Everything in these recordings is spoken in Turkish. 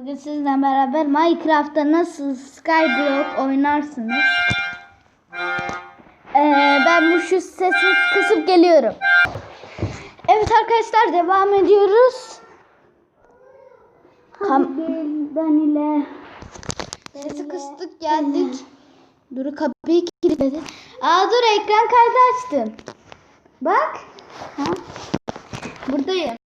Bugün sizinle beraber Minecraft'ta nasıl Skyblock oynarsınız. Ee, ben bu şu sesi kısıp geliyorum. Evet arkadaşlar devam ediyoruz. Kamdan ile sesi kıstık geldik. Dur kapıyı kilitledim. Aa dur ekran kaydı açtım. Bak. Ha? Buradayım.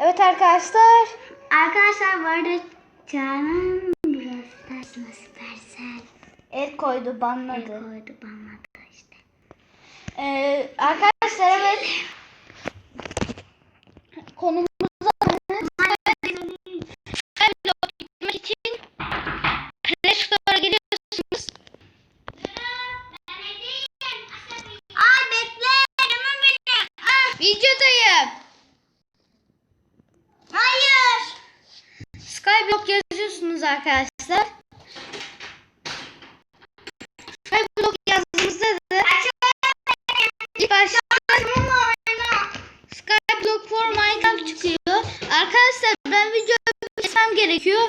Evet arkadaşlar. Arkadaşlar bu arada Canan burası dersine Süpersel El koydu el banladı. koydu bana da işte. Ee, arkadaşlar evet. Konumuza Skyblock gitmek için Play Store'a geliyorsunuz. Ay bekle. Ah, Videodayım. hayır. Skyblock yazıyorsunuz arkadaşlar. Skyblock yazdığınızda da ilk başta Skyblock for Minecraft çıkıyor. Arkadaşlar ben videoyu kesmem gerekiyor.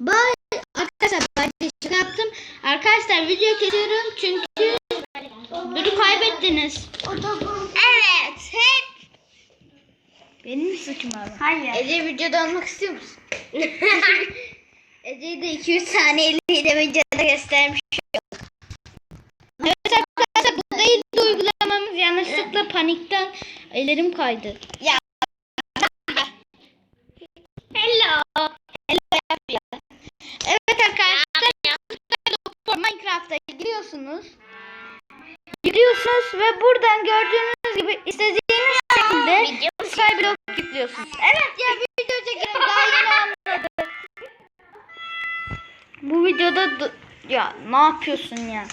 Bye. Arkadaşlar ben şaka yaptım. Arkadaşlar video kesiyorum çünkü Duru kaybettiniz. Evet. Hep. Benim suçum abi? Hayır. Ece videoda olmak istiyor musun? Ece'yi de 2-3 saniyeliğine videoda göstermiş olduk. Evet arkadaşlar bu değil de uygulamamız yanlışlıkla panikten ellerim kaydı. Ya. Hello. Hello. Evet arkadaşlar Minecraft'a giriyorsunuz. Giriyorsunuz ve buradan gördüğünüz gibi istediğiniz şekilde Skyblock yüklüyorsunuz. Evet ya videoda ya ne yapıyorsun ya?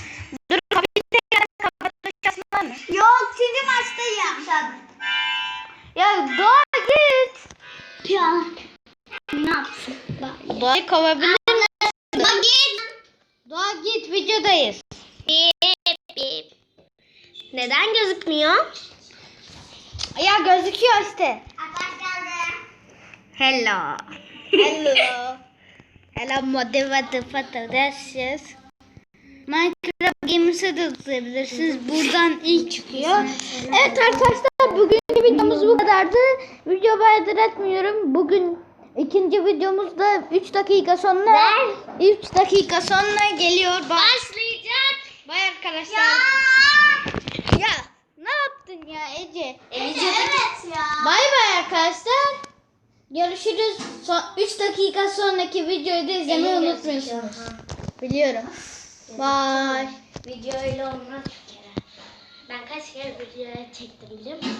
Dur kapıyı tekrar kapatacağız mı? Yok çünkü maçtayım. Ya doğa git. Ya. Ne yapsın? Bak. Doğayı kovabilir misin? Bak git. Doğa git videodayız. Bip bip. Neden gözükmüyor? Ya gözüküyor işte. Hello. Hello. Hello motivated patates. Minecraft Games'e de tıklayabilirsiniz. Buradan ilk çıkıyor. Evet arkadaşlar bugünkü videomuz bu kadardı. Video bayağıdır etmiyorum. Bugün ikinci videomuzda 3 dakika sonra Ver. 3 dakika sonra geliyor. Bak. Başlayacak. Bay arkadaşlar. Ya ne yaptın ya Ece? Evet ya. Bay bay arkadaşlar. Görüşürüz. 3 dakika sonraki videoyu da izlemeyi unutmuyorsunuz. Biliyorum. Bye. Video öyle olmaz bir kere. Ben kaç kere video çektim biliyor musun?